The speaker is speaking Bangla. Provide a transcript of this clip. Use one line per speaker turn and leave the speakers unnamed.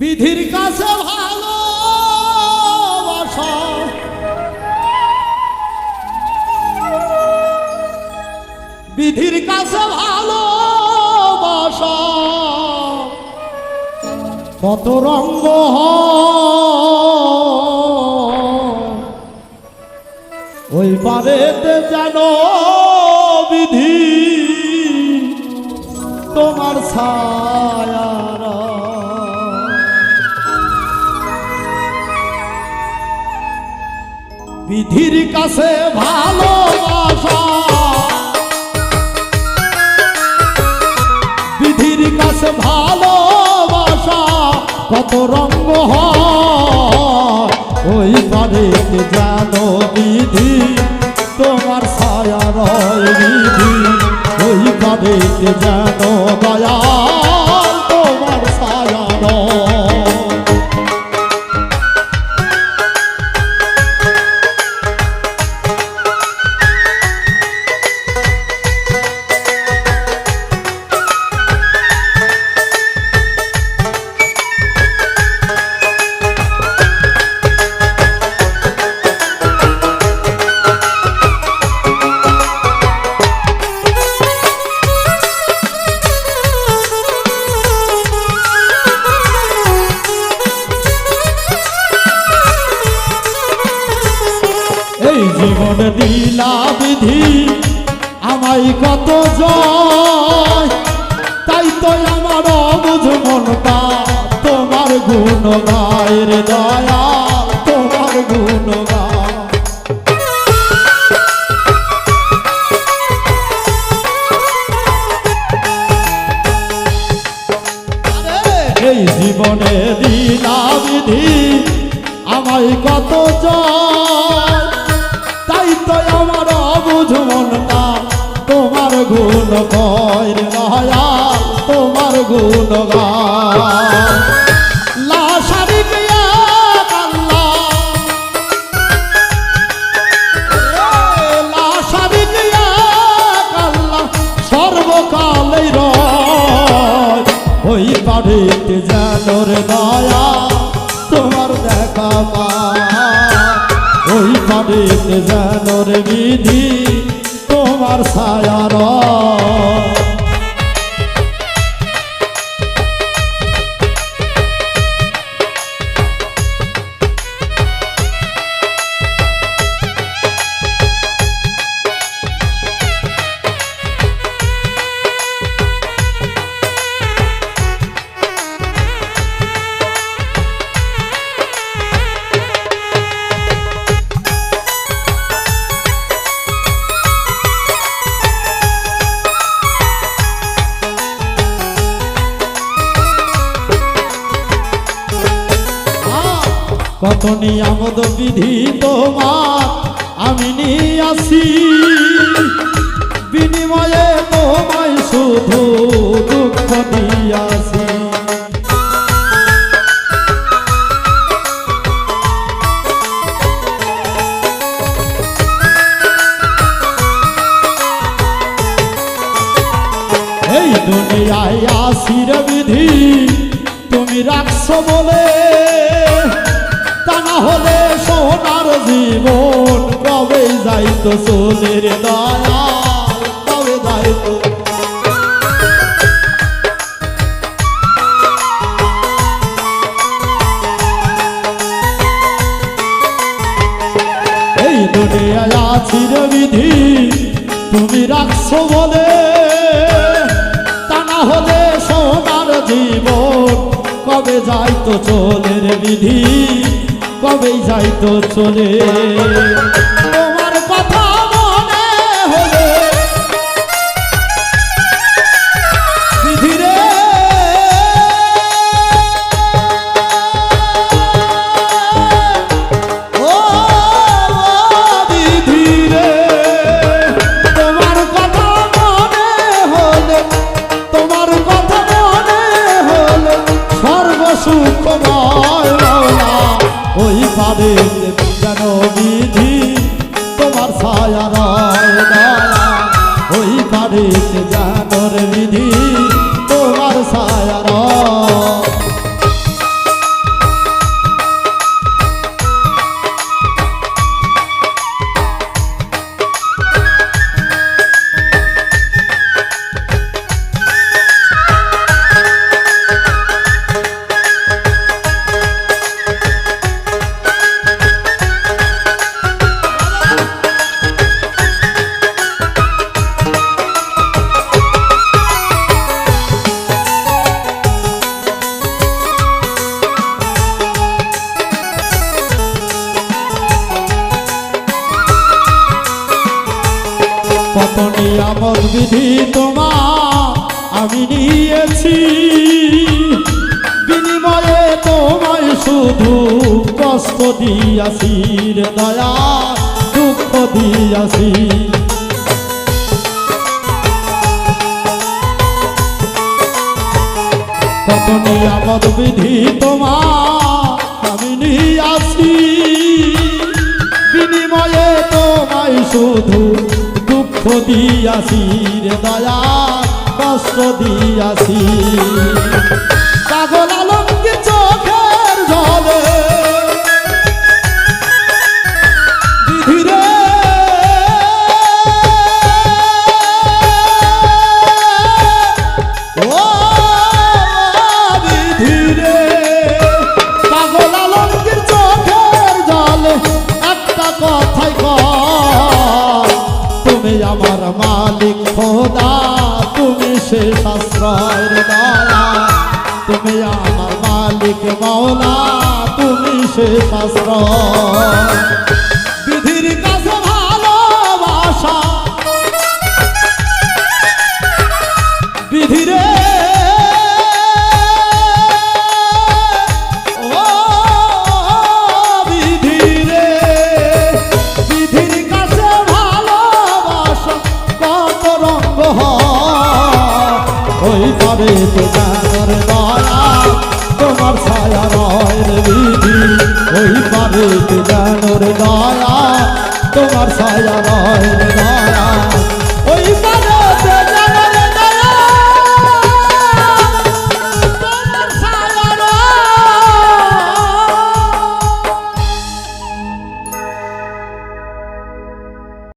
বিধির কাছে ভালো বিধির কাছে ভালো কত রঙ্গ। ওই পারেতে যেন বিধি তোমার ছায়ারা বিধির কাছে ভালোবাসা। বিধির কাছে ভালোবাসা কত রঙ্গ ওই বাড়িতে জানো বিধি? তোমার ছায়া রয় বিধি। ওই বাড়িতে জানো দয়াল বিধি আমায় কত জয়। তাই তো আমার অবুঝ মনটা, তোমার গুণ গায়ের দয়া, তোমার গুণ এই জীবনে দিলা বিধি আমায় কত জয়। গুণ কয় দয়াল তোমার গুণ গায় লাশারি পিয়া কাল্লা লাশারি পিয়া কাল্লা ওই বাড়িতে যেন রে দয়া, তোমার দেখা ওই বাড়িতে যেন রে বিধি তোমার নিয়ামত বিধি তোমার আমি নিয়াসি। বিনিময়ে তোমায় শুধু দুঃখ দিয়াছি। এই দুনিয়ায় আসির বিধি জীবন, কবে যাইতো সোনের দয়াল কবে এই দুনিয়ায় আছির বিধি, তুমি রাখছো বলে। তা হলে সোনার জীবন, কবে যাইতো চলে রে বিধি? কবে যাইতো চলে? তোমার কথা মনে হলে বিধি রে ও বিধি রে বিধি তোমার আমি নিয়েছি। বিনিময়ে তোমায় শুধু কষ্ট দিয়াছি রে দয়া, দুঃখ দিয়াছি। কত বিধি তোমার আমি নিয়াছি। বিনিময়ে তোমায় শুধু দুঃখ দিয়াছি রে দয়া কষ্ট দিয়াছি। পাগল আলমকে শেষ আশ্রয়ের দয়া তুমি আমার মালিক মৌলা তুমি শেষ আশ্রয়। বিধির কাছে ভালোবাসা। বিধিরে। ও তো জানার দয়া তোমার ছায়া রয় রে বিধি, ওই পারে তো দয়া, তোমার রে দয়া